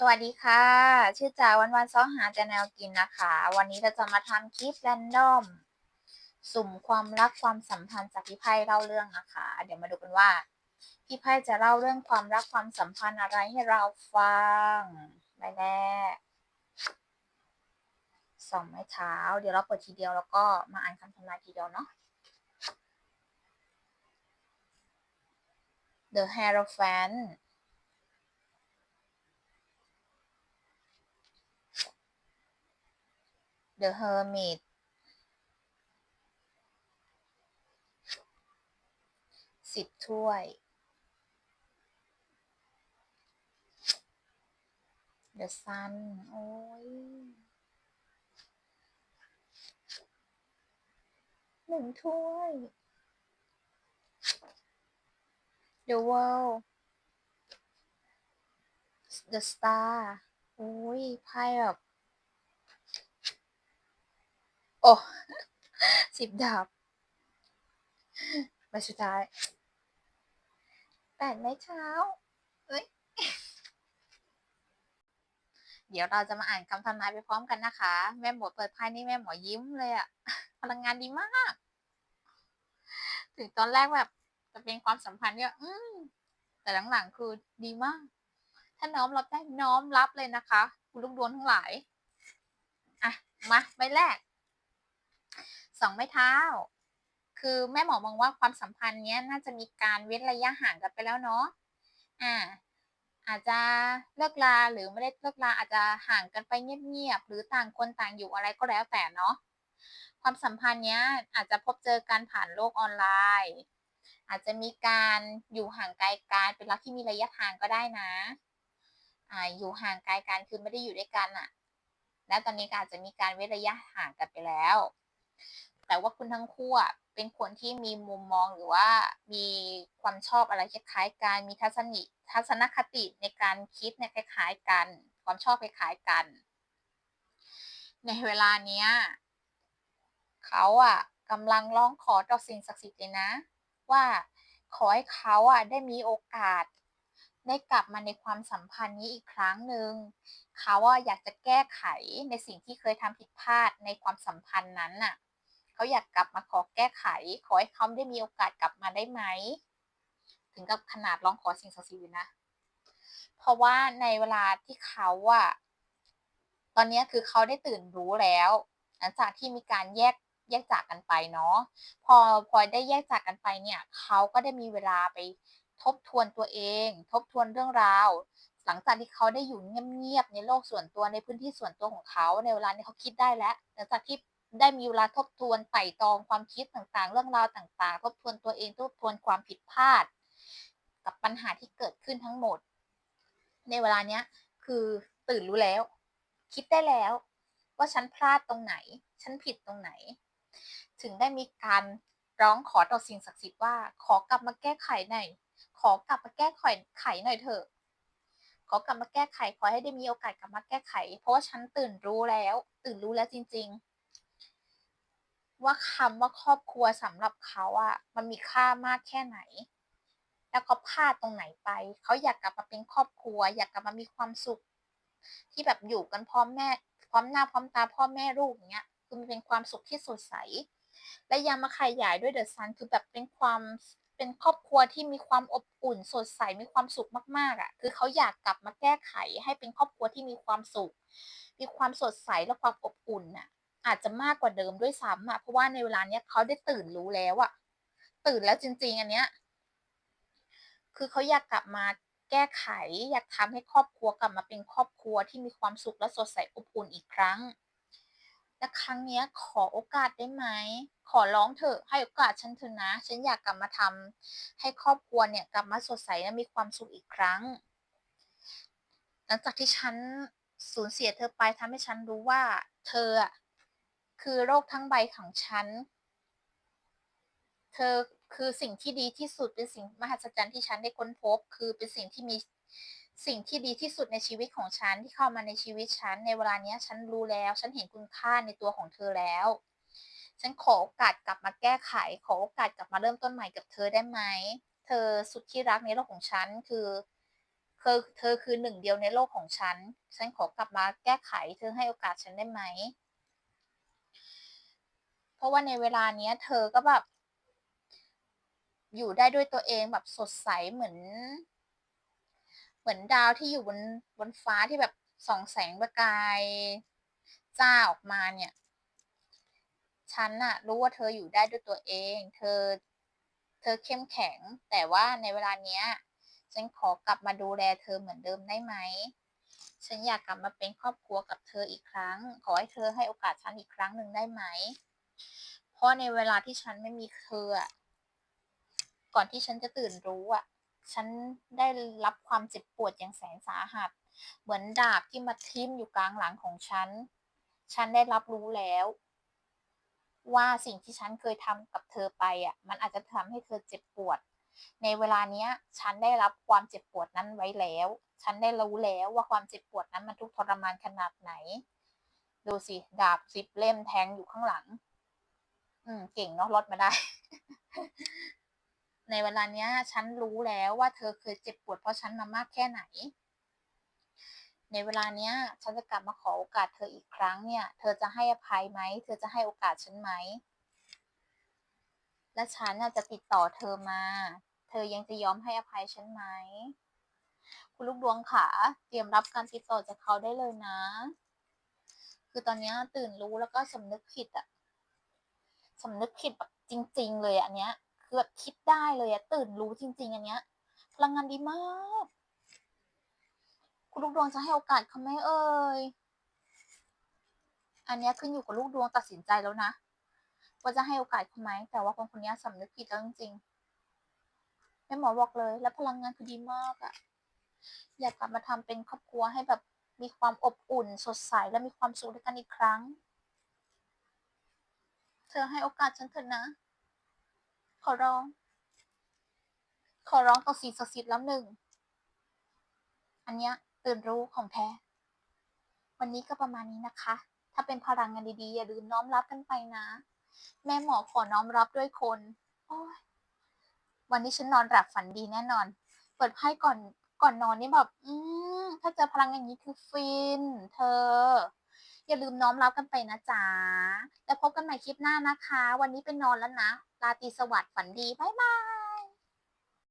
สวัสดีค่ะ ชื่อจ๋าวันวันซ้อหาจะแนวกินนะคะ วันนี้เราจะมาทำคลิปแรนดอม สุ่มความรักความสัมพันธ์จากพี่ไพ่เล่าเรื่องนะคะ เดี๋ยวมาดูกันว่า พี่ไพ่จะเล่าเรื่องความรักความสัมพันธ์อะไรให้เราฟังใบแรกสองไม้เท้า เดี๋ยวเราเปิดทีเดียวแล้วก็มาอ่านคำทำนายทีเดียวเนาะ The Hierophant The Hermit สิบถ้วย The Sun โอ้ยหนึ่งถ้วย The World The Star โอ้ยไพ่แบบ โอ้สิบดาบใบสุดท้ายแปดไม้เช้าเอ้ยเดี๋ยวเราจะมาอ่านคำทำนายไปพร้อมกันนะคะ แม่หมอเปิดไพ่นี่แม่หมอยิ้มเลยอะพลังงานดีมาก ถึงตอนแรกแบบจะเป็นความสัมพันธ์เนี่ยอืมแต่หลังๆคือดีมาก ถ้าน้อมรับได้น้อมรับเลยนะคะ คุณลูกดวงทั้งหลาย อะ มาใบแรก สองไม้เท้า คือแม่หมอมองว่าความสัมพันธ์เนี้ยน่าจะมีการเว้นระยะห่างกันไปแล้วเนาะอ่าอาจจะเลิกลาหรือไม่ได้เลิกลาอาจจะห่างกันไปเงียบๆหรือต่างคนต่างอยู่อะไรก็แล้วแต่เนาะความสัมพันธ์เนี้ยอาจจะพบเจอกันผ่านโลกออนไลน์ อาจจะมีการอยู่ห่างไกลกันเป็นรักที่มีระยะทางก็ได้นะอ่าอยู่ห่างไกลกันคือไม่ได้อยู่ด้วยกันอะและตอนนี้ก็อาจจะมีการเว้นระยะห่างกันไปแล้ว แต่ว่าคุณทั้งคู่เป็นคนที่มีมุมมองหรือว่ามีความชอบอะไรคล้ายๆกัน มีทัศนิทัศนคติในการคิดเนี่ยคล้าย ๆ กัน ความชอบคล้ายๆกัน ในเวลาเนี้ยเขาอะกำลังร้องขอต่อสิ่งศักดิ์สิทธิ์เลยนะ ว่าขอให้เขาอะได้มีโอกาส ได้กลับมาในความสัมพันธ์นี้อีกครั้งหนึ่งเขาอะอยากจะแก้ไขในสิ่งที่เคยทำผิดพลาดในความสัมพันธ์นั้นน่ะ เขาอยากกลับมาขอแก้ไข ขอให้เขาได้มีโอกาสกลับมาได้ไหม ถึงกับขนาดร้องขอสิ่งศักดิ์สิทธิ์นะ เพราะว่าในเวลาที่เขาอะตอนนี้คือเขาได้ตื่นรู้แล้ว หลังจากที่มีการแยกแยกจากกันไปเนาะ พอพอได้แยกจากกันไปเนี่ยเขาก็ได้มีเวลาไปทบทวนตัวเอง ทบทวนเรื่องราว หลังจากที่เขาได้อยู่เงียบๆในโลกส่วนตัวในพื้นที่ส่วนตัวของเขาในเวลานี้เขาคิดได้แล้ว หลังจากที่ ได้มีเวลาทบทวนไต่ตองความคิดต่างๆ เรื่องราวต่างๆ ทบทวนตัวเองทบทวนความผิดพลาด กับปัญหาที่เกิดขึ้นทั้งหมด ในเวลาเนี้ยคือตื่นรู้แล้ว คิดได้แล้ว ว่าฉันพลาดตรงไหน ฉันผิดตรงไหน ถึงได้มีการร้องขอต่อสิ่งศักดิ์สิทธิ์ว่า ขอกลับมาแก้ไขหน่อยขอกลับมาแก้ไขไขหน่อยเถอะขอกลับมาแก้ไขขอให้ได้มีโอกาสกลับมาแก้ไข เพราะว่าฉันตื่นรู้แล้ว ตื่นรู้แล้วจริง ๆ ว่าคำว่าครอบครัวสำหรับเขาอะมันมีค่ามากแค่ไหน แล้วเขาพลาดตรงไหนไป เขาอยากกลับมาเป็นครอบครัว อยากกลับมามีความสุข ที่แบบอยู่กันพร้อมแม่ พร้อมหน้าพร้อมตาพ่อแม่ลูกอย่างเงี้ยคือมันเป็นความสุขที่สดใส และยังมาขยายด้วยเดอะซันคือแบบเป็นความเป็นครอบครัวที่มีความอบอุ่นสดใสมีความสุขมากๆอะ คือเขาอยากกลับมาแก้ไขให้เป็นครอบครัวที่มีความสุข มีความสดใสและความอบอุ่นอะ อาจจะมากกว่าเดิมด้วยซ้ำอะเพราะว่าในเวลาเนี้ยเขาได้ตื่นรู้แล้วอะตื่นแล้วจริง ๆ อันเนี้ย คือเขาอยากกลับมาแก้ไข อยากทำให้ครอบครัวกลับมาเป็นครอบครัวที่มีความสุขและสดใสอบอุ่นอีกครั้ง และครั้งเนี้ยขอโอกาสได้ไหม ขอร้องเถอะให้โอกาสฉันเถอะนะ ฉันอยากกลับมาทำให้ครอบครัวเนี่ยกลับมาสดใสและมีความสุขอีกครั้ง หลังจากที่ฉันสูญเสียเธอไปทำให้ฉันรู้ว่า เธออะ คือโรคทั้งใบของฉัน เธอคือสิ่งที่ดีที่สุดเป็นสิ่งมหัศจรรย์ที่ฉันได้ค้นพบ คือเป็นสิ่งที่มีสิ่งที่ดีที่สุดในชีวิตของฉันที่เข้ามาในชีวิตฉันในเวลาเนี้ย ฉันรู้แล้ว ฉันเห็นคุณค่าในตัวของเธอแล้ว ฉันขอโอกาสกลับมาแก้ไข ขอโอกาสกลับมาเริ่มต้นใหม่กับเธอได้ไหม เธอสุดที่รักในโลกของฉันคือคือเธอคือหนึ่งเดียวในโลกของฉัน ฉันขอกลับมาแก้ไข เธอให้โอกาสฉันได้ไหม ราะว่าในเวลาเนี้ย เธอก็แบบ อยู่ได้ด้วยตัวเองแบบสดใสเหมือน เหมือนดาวที่อยู่บนบนฟ้าที่แบบส่องแสงประกายจ้าออกมาเนี่ย ฉันน่ะ รู้ว่าเธออยู่ได้ด้วยตัวเอง เธอ เธอเข้มแข็ง แต่ว่าในเวลาเนี้ย ฉันขอกลับมาดูแลเธอเหมือนเดิมได้ไหม ฉันอยากกลับมาเป็นครอบครัวกับเธออีกครั้ง ขอให้เธอให้โอกาสฉันอีกครั้งหนึ่งได้ไหม เพราะในเวลาที่ฉันไม่มีเธอก่อนที่ฉันจะตื่นรู้อะ ฉันได้รับความเจ็บปวดอย่างแสนสาหัส เหมือนดาบที่มาทิ่มอยู่กลางหลังของฉัน ฉันได้รับรู้แล้ว ว่าสิ่งที่ฉันเคยทำกับเธอไปอะ มันอาจจะทำให้เธอเจ็บปวด ในเวลาเนี้ย ฉันได้รับความเจ็บปวดนั้นไว้แล้ว ฉันได้รู้แล้วว่าความเจ็บปวดนั้นมันทุกทรมานขนาดไหน ดูสิ ดาบ10เล่มแทงอยู่ข้างหลัง อืม เก่งเนาะรอดมาได้ ในเวลาเนี้ย ฉันรู้แล้วว่าเธอเคยเจ็บปวดเพราะฉันมามากแค่ไหน ในเวลาเนี้ย ฉันจะกลับมาขอโอกาสเธออีกครั้งเนี่ย เธอจะให้อภัยไหม เธอจะให้โอกาสฉันไหม และฉันจะติดต่อเธอมา เธอยังจะยอมให้อภัยฉันไหม คุณลูกดวงขาเตรียมรับการติดต่อจากเขาได้เลยนะ คือตอนนี้ตื่นรู้แล้วก็สำนึกผิดอะ สำนึกผิดแบบจริง ๆ เลยอันเนี้ยคือแบบคิดได้เลยอะตื่นรู้จริง ๆ อันเนี้ยพลังงานดีมาก คุณลูกดวงจะให้โอกาสเขาไหมเอ่ย?อันเนี้ยขึ้นอยู่กับลูกดวงตัดสินใจแล้วนะว่าจะให้โอกาสเขาไหมแต่ว่าคนคนนี้ยสำนึกผิดแล้วจริงๆแม่หมอบอกเลย แล้วพลังงานคือดีมากอะอยากกลับมาทำเป็นครอบครัวให้แบบมีความอบอุ่น สดใสและมีความสุขด้วยกันอีกครั้ง เธอให้โอกาสฉันเถอะนะ ขอร้อง ขอร้องต่อสิ่งศักดิ์สิทธิ์ล้วหนึ่ง อันเนี้ยตื่นรู้ของแท้ วันนี้ก็ประมาณนี้นะคะ ถ้าเป็นพลังงานดีๆ อย่าลืมน้อมรับกันไปนะ แม่หมอขอน้อมรับด้วยคนโอ๊ยวันนี้ฉันนอนหลับฝันดีแน่นอน เปิดไพ่ก่อนก่อนนอนนี่แบบ อืมถ้าเจอพลังอย่างงี้คือฟิน เธอ อย่าลืมน้อมรับกันไปนะจ๊ะ แล้วพบกันใหม่คลิปหน้านะคะ วันนี้เป็นอนแล้วนะ ราตรีสวัสดิ์ฝันดี บ๊ายบาย